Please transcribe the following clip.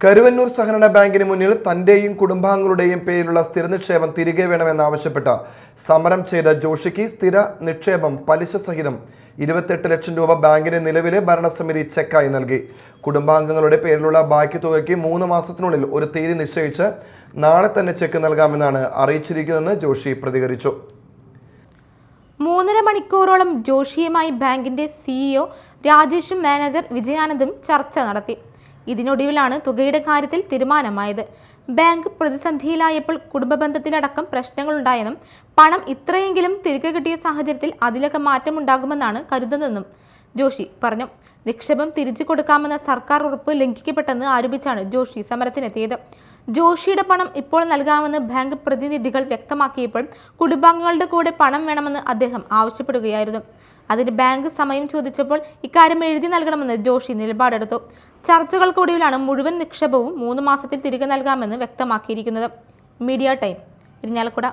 കരുവന്നൂർ സഹകരണ ബാങ്കിന് മുന്നിൽ തന്റെയും കുടുംബാംഗങ്ങളുടെയും പേരിലുള്ള സ്ഥിര നിക്ഷേപം തിരികെ വേണമെന്നാവശ്യപ്പെട്ട് സമരം ചെയ്ത ജോഷിക്ക് സ്ഥിര നിക്ഷേപം പലിശ സഹിതം ഇരുപത്തെട്ട് ലക്ഷം രൂപ ബാങ്കിന് നിലവിലെ ഭരണസമിതി ചെക്കായി നൽകി. കുടുംബാംഗങ്ങളുടെ പേരിലുള്ള ബാക്കി തുകയ്ക്ക് മൂന്ന് മാസത്തിനുള്ളിൽ ഒരു തീയതി നിശ്ചയിച്ച് നാളെ തന്നെ ചെക്ക് നൽകാമെന്നാണ് അറിയിച്ചിരിക്കുന്നതെന്ന് ജോഷി പ്രതികരിച്ചു. മൂന്നര മണിക്കൂറോളം ജോഷിയുമായി ബാങ്കിന്റെ സിഇഒ രാജേഷും മാനേജർ വിജയാനന്ദും ചർച്ച നടത്തി. ഇതിനൊടുവിലാണ് തുകയുടെ കാര്യത്തിൽ തീരുമാനമായത്. ബാങ്ക് പ്രതിസന്ധിയിലായപ്പോൾ കുടുംബ ബന്ധത്തിലടക്കം പ്രശ്നങ്ങളുണ്ടായെന്നും പണം ഇത്രയെങ്കിലും തിരികെ കിട്ടിയ സാഹചര്യത്തിൽ അതിലൊക്കെ മാറ്റമുണ്ടാകുമെന്നാണ് കരുതുന്നതെന്നും ജോഷി പറഞ്ഞു. നിക്ഷേപം തിരിച്ചു കൊടുക്കാമെന്ന സർക്കാർ ഉറപ്പ് ലംഘിക്കപ്പെട്ടെന്ന് ആരോപിച്ചാണ് ജോഷി സമരത്തിനെത്തിയത്. ജോഷിയുടെ പണം ഇപ്പോൾ നൽകാമെന്ന് ബാങ്ക് പ്രതിനിധികൾ വ്യക്തമാക്കിയപ്പോൾ കുടുംബാംഗങ്ങളുടെ കൂടെ പണം വേണമെന്ന് അദ്ദേഹം ആവശ്യപ്പെടുകയായിരുന്നു. അതിന് ബാങ്ക് സമയം ചോദിച്ചപ്പോൾ ഇക്കാര്യം എഴുതി നൽകണമെന്ന് ജോഷി നിലപാടെടുത്തു. ചർച്ചകൾക്കൊടുവിലാണ് മുഴുവൻ നിക്ഷേപവും മൂന്ന് മാസത്തിൽ തിരികെ നൽകാമെന്ന് വ്യക്തമാക്കിയിരിക്കുന്നത്. Media time Irinjalakuda